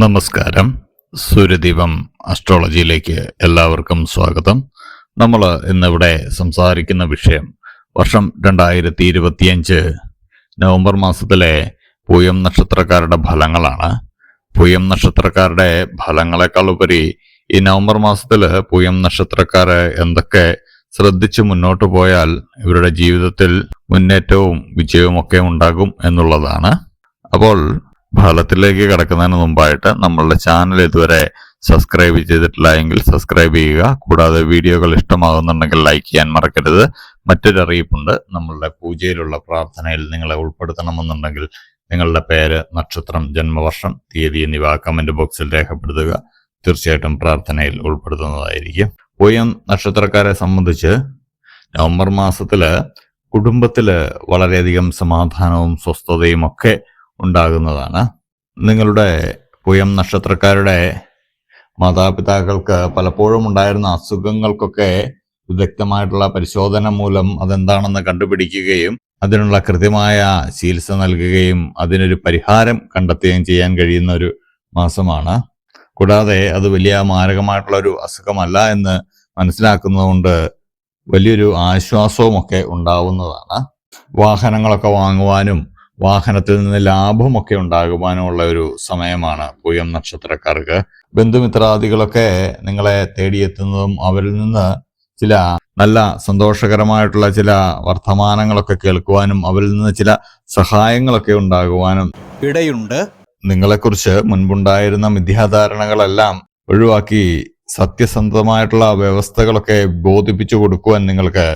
നമസ്കാരം. സൂര്യദീപം അസ്ട്രോളജിയിലേക്ക് എല്ലാവർക്കും സ്വാഗതം. നമ്മൾ ഇന്നിവിടെ സംസാരിക്കുന്ന വിഷയം വർഷം രണ്ടായിരത്തി ഇരുപത്തിയഞ്ച് നവംബർ മാസത്തിലെ പൂയം നക്ഷത്രക്കാരുടെ ഫലങ്ങളാണ്. പൂയം നക്ഷത്രക്കാരുടെ ഫലങ്ങളെക്കാൾ ഉപരി ഈ നവംബർ മാസത്തിൽ പൂയം നക്ഷത്രക്കാർ എന്തൊക്കെ ശ്രദ്ധിച്ചു മുന്നോട്ട് പോയാൽ ഇവരുടെ ജീവിതത്തിൽ മുന്നേറ്റവും വിജയവും ഒക്കെ ഉണ്ടാകും എന്നുള്ളതാണ്. അപ്പോൾ ഫലത്തിലേക്ക് കിടക്കുന്നതിന് മുമ്പായിട്ട് നമ്മളുടെ ചാനൽ ഇതുവരെ സബ്സ്ക്രൈബ് ചെയ്തിട്ടില്ല എങ്കിൽ സബ്സ്ക്രൈബ് ചെയ്യുക. കൂടാതെ വീഡിയോകൾ ഇഷ്ടമാകുന്നുണ്ടെങ്കിൽ ലൈക്ക് ചെയ്യാൻ മറക്കരുത്. മറ്റൊരു അറിയിപ്പുണ്ട്. നമ്മളുടെ പൂജയിലുള്ള പ്രാർത്ഥനയിൽ നിങ്ങളെ ഉൾപ്പെടുത്തണമെന്നുണ്ടെങ്കിൽ നിങ്ങളുടെ പേര് നക്ഷത്രം ജന്മവർഷം തീയതി എന്നിവ കമന്റ് ബോക്സിൽ രേഖപ്പെടുത്തുക. തീർച്ചയായിട്ടും പ്രാർത്ഥനയിൽ ഉൾപ്പെടുത്തുന്നതായിരിക്കും. ഓയം നക്ഷത്രക്കാരെ സംബന്ധിച്ച് നവംബർ മാസത്തിൽ കുടുംബത്തിൽ വളരെയധികം സമാധാനവും സ്വസ്ഥതയും ഒക്കെ ഉണ്ടാകുന്നതാണ്. നിങ്ങളുടെ പുയം നക്ഷത്രക്കാരുടെ മാതാപിതാക്കൾക്ക് പലപ്പോഴും ഉണ്ടായിരുന്ന അസുഖങ്ങൾക്കൊക്കെ വിദഗ്ധമായിട്ടുള്ള പരിശോധന മൂലം അതെന്താണെന്ന് കണ്ടുപിടിക്കുകയും അതിനുള്ള കൃത്യമായ ചികിത്സ നൽകുകയും അതിനൊരു പരിഹാരം കണ്ടെത്തുകയും ചെയ്യാൻ കഴിയുന്ന ഒരു മാസമാണ്. കൂടാതെ അത് വലിയ മാരകമായിട്ടുള്ള ഒരു അസുഖമല്ല എന്ന് മനസ്സിലാക്കുന്നതുകൊണ്ട് വലിയൊരു ആശ്വാസവുമൊക്കെ ഉണ്ടാവുന്നതാണ്. വാഹനങ്ങളൊക്കെ വാങ്ങുവാനും വാഹനത്തിൽ നിന്ന് ലാഭമൊക്കെ ഉണ്ടാകുവാനുള്ള ഒരു സമയമാണ് പൂയം നക്ഷത്രക്കാർക്ക്. ബന്ധുമിത്രാദികളൊക്കെ നിങ്ങളെ തേടിയെത്തുന്നതും അവരിൽ നിന്ന് ചില നല്ല സന്തോഷകരമായിട്ടുള്ള ചില വർത്തമാനങ്ങളൊക്കെ കേൾക്കുവാനും അവരിൽ നിന്ന് ചില സഹായങ്ങളൊക്കെ ഉണ്ടാകുവാനും ഇടയുണ്ട്. നിങ്ങളെക്കുറിച്ച് മുൻപുണ്ടായിരുന്ന മിഥ്യാധാരണകളെല്ലാം ഒഴിവാക്കി സത്യസന്ധമായിട്ടുള്ള വ്യവസ്ഥകളൊക്കെ ബോധിപ്പിച്ചു കൊടുക്കുവാൻ നിങ്ങൾക്ക്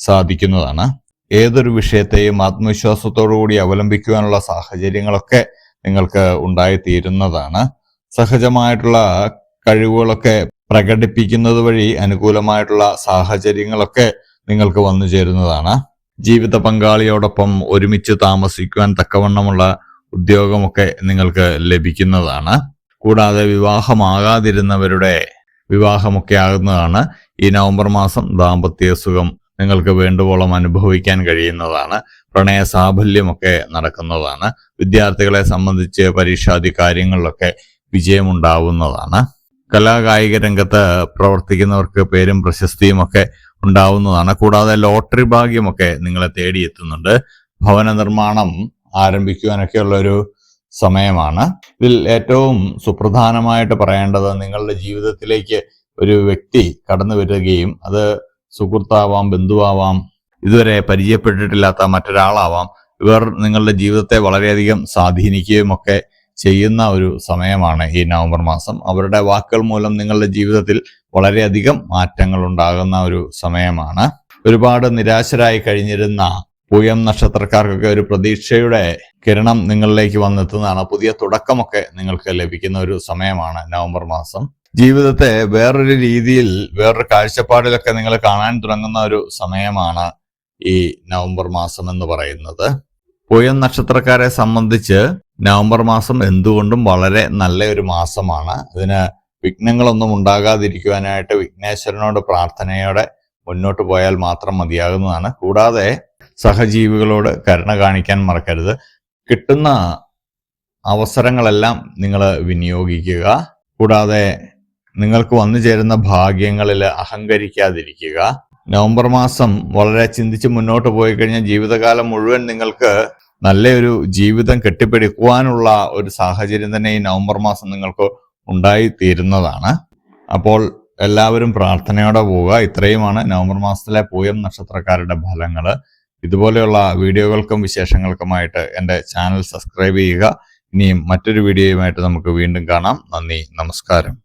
സാധിക്കുന്നതാണ്. ഏതൊരു വിഷയത്തെയും ആത്മവിശ്വാസത്തോടുകൂടി അവലംബിക്കുവാനുള്ള സാഹചര്യങ്ങളൊക്കെ നിങ്ങൾക്ക് ഉണ്ടായിത്തീരുന്നതാണ്. സഹജമായിട്ടുള്ള കഴിവുകളൊക്കെ പ്രകടിപ്പിക്കുന്നത് വഴി അനുകൂലമായിട്ടുള്ള സാഹചര്യങ്ങളൊക്കെ നിങ്ങൾക്ക് വന്നു ചേരുന്നതാണ്. ജീവിത പങ്കാളിയോടൊപ്പം ഒരുമിച്ച് താമസിക്കുവാൻ തക്കവണ്ണമുള്ള ഉദ്യോഗമൊക്കെ നിങ്ങൾക്ക് ലഭിക്കുന്നതാണ്. കൂടാതെ വിവാഹമാകാതിരുന്നവരുടെ വിവാഹമൊക്കെ ആകുന്നതാണ്. ഈ നവംബർ മാസം ദാമ്പത്യ സുഖം നിങ്ങൾക്ക് വേണ്ടുവോളം അനുഭവിക്കാൻ കഴിയുന്നതാണ്. പ്രണയ സാഫല്യമൊക്കെ നടക്കുന്നതാണ്. വിദ്യാർത്ഥികളെ സംബന്ധിച്ച് പരീക്ഷാദി കാര്യങ്ങളിലൊക്കെ വിജയമുണ്ടാവുന്നതാണ്. കലാകായിക രംഗത്ത് പ്രവർത്തിക്കുന്നവർക്ക് പേരും പ്രശസ്തിയും ഒക്കെ ഉണ്ടാവുന്നതാണ്. കൂടാതെ ലോട്ടറി ഭാഗ്യമൊക്കെ നിങ്ങളെ തേടിയെത്തുന്നുണ്ട്. ഭവന നിർമ്മാണം ആരംഭിക്കുവാനൊക്കെയുള്ള ഒരു സമയമാണ്. ഇതിൽ ഏറ്റവും സുപ്രധാനമായിട്ട് പറയേണ്ടത് നിങ്ങളുടെ ജീവിതത്തിലേക്ക് ഒരു വ്യക്തി കടന്നു വരികയും അത് സുഹൃത്താവാം ബന്ധുവാവാം ഇതുവരെ പരിചയപ്പെട്ടിട്ടില്ലാത്ത മറ്റൊരാളാവാം ഇവർ നിങ്ങളുടെ ജീവിതത്തെ വളരെയധികം സ്വാധീനിക്കുകയും ഒക്കെ ചെയ്യുന്ന ഒരു സമയമാണ് ഈ നവംബർ മാസം. അവരുടെ വാക്കുകൾ മൂലം നിങ്ങളുടെ ജീവിതത്തിൽ വളരെയധികം മാറ്റങ്ങൾ ഉണ്ടാകുന്ന ഒരു സമയമാണ്. ഒരുപാട് നിരാശരായി കഴിഞ്ഞിരുന്ന പൂയം നക്ഷത്രക്കാർക്കൊക്കെ ഒരു പ്രതീക്ഷയുടെ കിരണം നിങ്ങളിലേക്ക് വന്നെത്തുന്നതാണ്. പുതിയ തുടക്കമൊക്കെ നിങ്ങൾക്ക് ലഭിക്കുന്ന ഒരു സമയമാണ് നവംബർ മാസം. ജീവിതത്തെ വേറൊരു രീതിയിൽ വേറൊരു കാഴ്ചപ്പാടിലൊക്കെ നിങ്ങൾ കാണാൻ തുടങ്ങുന്ന ഒരു സമയമാണ് ഈ നവംബർ മാസം എന്ന് പറയുന്നത്. പുയം നക്ഷത്രക്കാരെ സംബന്ധിച്ച് നവംബർ മാസം എന്തുകൊണ്ടും വളരെ നല്ല ഒരു മാസമാണ്. അതിന് വിഘ്നങ്ങളൊന്നും ഉണ്ടാകാതിരിക്കുവാനായിട്ട് വിഘ്നേശ്വരനോട് പ്രാർത്ഥനയോടെ മുന്നോട്ട് പോയാൽ മാത്രം മതിയാകുന്നതാണ്. കൂടാതെ സഹജീവികളോട് കരുണ കാണിക്കാൻ മറക്കരുത്. കിട്ടുന്ന അവസരങ്ങളെല്ലാം നിങ്ങൾ വിനിയോഗിക്കുക. കൂടാതെ നിങ്ങൾക്ക് വന്നു ചേരുന്ന ഭാഗ്യങ്ങളിൽ അഹങ്കരിക്കാതിരിക്കുക. നവംബർ മാസം വളരെ ചിന്തിച്ച് മുന്നോട്ട് പോയി കഴിഞ്ഞാൽ ജീവിതകാലം മുഴുവൻ നിങ്ങൾക്ക് നല്ലൊരു ജീവിതം കെട്ടിപ്പടുക്കുവാനുള്ള ഒരു സാഹചര്യം തന്നെ ഈ നവംബർ മാസം നിങ്ങൾക്ക് ഉണ്ടായി തീരുന്നതാണ് അപ്പോൾ എല്ലാവരും പ്രാർത്ഥനയോടെ പോവുക. ഇത്രയുമാണ് നവംബർ മാസത്തിലെ പൂയം നക്ഷത്രക്കാരുടെ ഫലങ്ങൾ. ഇതുപോലെയുള്ള വീഡിയോകൾക്കും വിശേഷങ്ങൾക്കുമായിട്ട് എന്റെ ചാനൽ സബ്സ്ക്രൈബ് ചെയ്യുക. ഇനിയും മറ്റൊരു വീഡിയോയുമായിട്ട് നമുക്ക് വീണ്ടും കാണാം. നന്ദി നമസ്കാരം.